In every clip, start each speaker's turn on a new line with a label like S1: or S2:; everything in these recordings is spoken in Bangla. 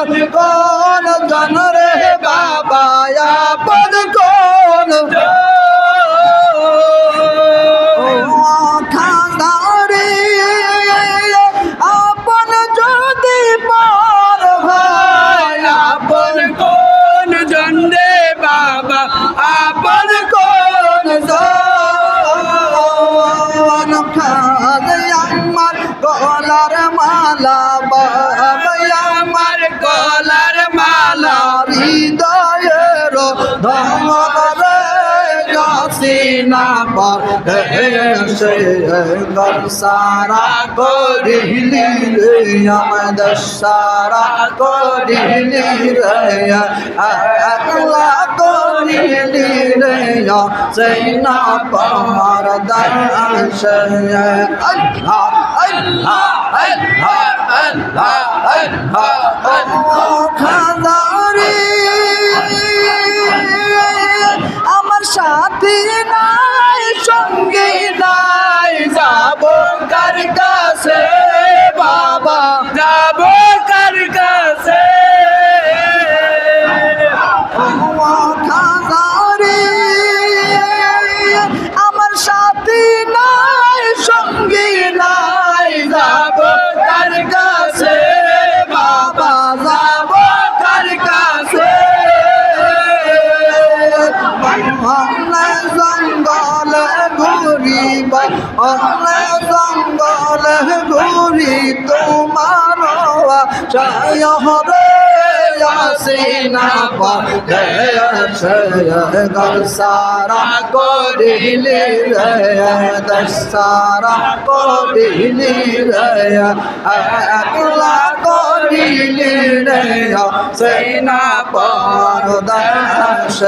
S1: আপন কোন জন রে বাবা আপন কোন? আপন যদি পর ভাই আপন
S2: কোন জন্ডে বাবা
S1: আপন কোন জন? খাদে আমার গলার মালা গাছিনা পর সে সারা করিলি রে আমাদের সারা করিলি রে একলা করিলি রে সেই না পার দাস আল্লাহ আমার সাথী নাই সঙ্গী নাই যাব কার কাছে বাবা?
S2: করি
S1: তোমার হরে আসিনা সারা করিলি সারা করিলি একলা করিলি সেনা পর দশ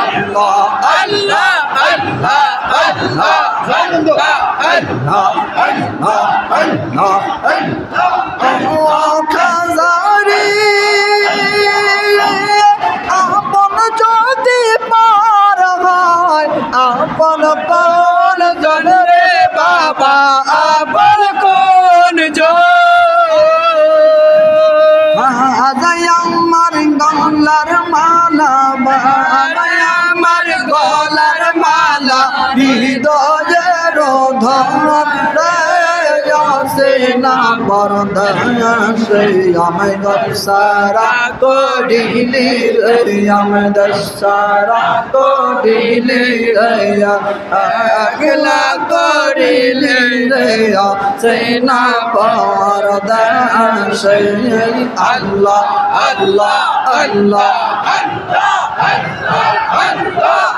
S1: আল্লাহ
S2: আল্লাহ আল্লাহ।
S1: খাজারি আপন যদি পার হয়, আপন পান জন রে বাবা, আপন
S2: কোন
S1: আজাই আমার গলার মালা আমার মালা হৃদয়ের ধন আসে না বরদন সে আমাদের সারা করিলে আমাদের সারা করিলে আগলা করিলে সে না বরদন সে আল্লাহ আল্লাহ আল্লাহ আল্লাহ আল্লাহ আল্লাহ।